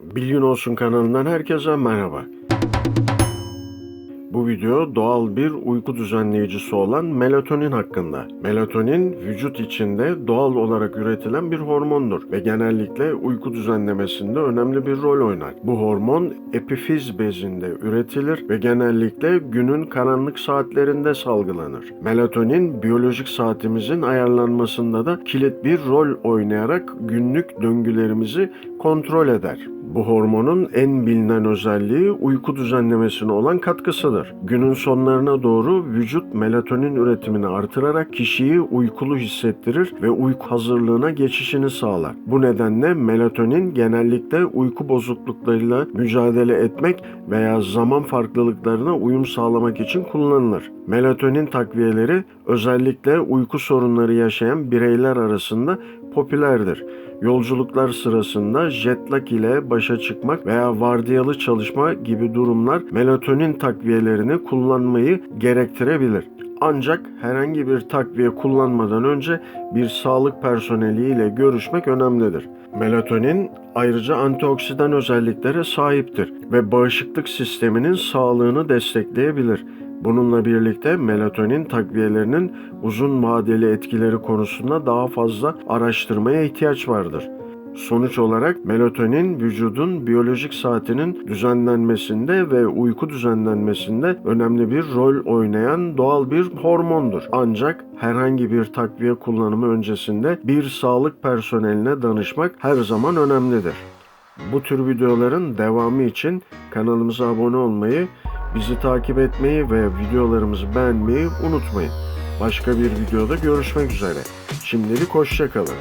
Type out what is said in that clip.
Bilgin Olsun kanalından herkese merhaba. Bu video doğal bir uyku düzenleyicisi olan melatonin hakkında. Melatonin vücut içinde doğal olarak üretilen bir hormondur ve genellikle uyku düzenlemesinde önemli bir rol oynar. Bu hormon epifiz bezinde üretilir ve genellikle günün karanlık saatlerinde salgılanır. Melatonin biyolojik saatimizin ayarlanmasında da kilit bir rol oynayarak günlük döngülerimizi kontrol eder. Bu hormonun en bilinen özelliği uyku düzenlemesine olan katkısıdır. Günün sonlarına doğru vücut melatonin üretimini artırarak kişiyi uykulu hissettirir ve uyku hazırlığına geçişini sağlar. Bu nedenle melatonin genellikle uyku bozukluklarıyla mücadele etmek veya zaman farklılıklarına uyum sağlamak için kullanılır. Melatonin takviyeleri özellikle uyku sorunları yaşayan bireyler arasında popülerdir. Yolculuklar sırasında jet lag ile başa çıkmak veya vardiyalı çalışma gibi durumlar melatonin takviyelerini kullanmayı gerektirebilir. Ancak herhangi bir takviye kullanmadan önce bir sağlık personeliyle görüşmek önemlidir. Melatonin ayrıca antioksidan özelliklere sahiptir ve bağışıklık sisteminin sağlığını destekleyebilir. Bununla birlikte melatonin takviyelerinin uzun vadeli etkileri konusunda daha fazla araştırmaya ihtiyaç vardır. Sonuç olarak melatonin vücudun biyolojik saatinin düzenlenmesinde ve uyku düzenlenmesinde önemli bir rol oynayan doğal bir hormondur. Ancak herhangi bir takviye kullanımı öncesinde bir sağlık personeline danışmak her zaman önemlidir. Bu tür videoların devamı için kanalımıza abone olmayı, bizi takip etmeyi ve videolarımızı beğenmeyi unutmayın. Başka bir videoda görüşmek üzere. Şimdilik hoşçakalın.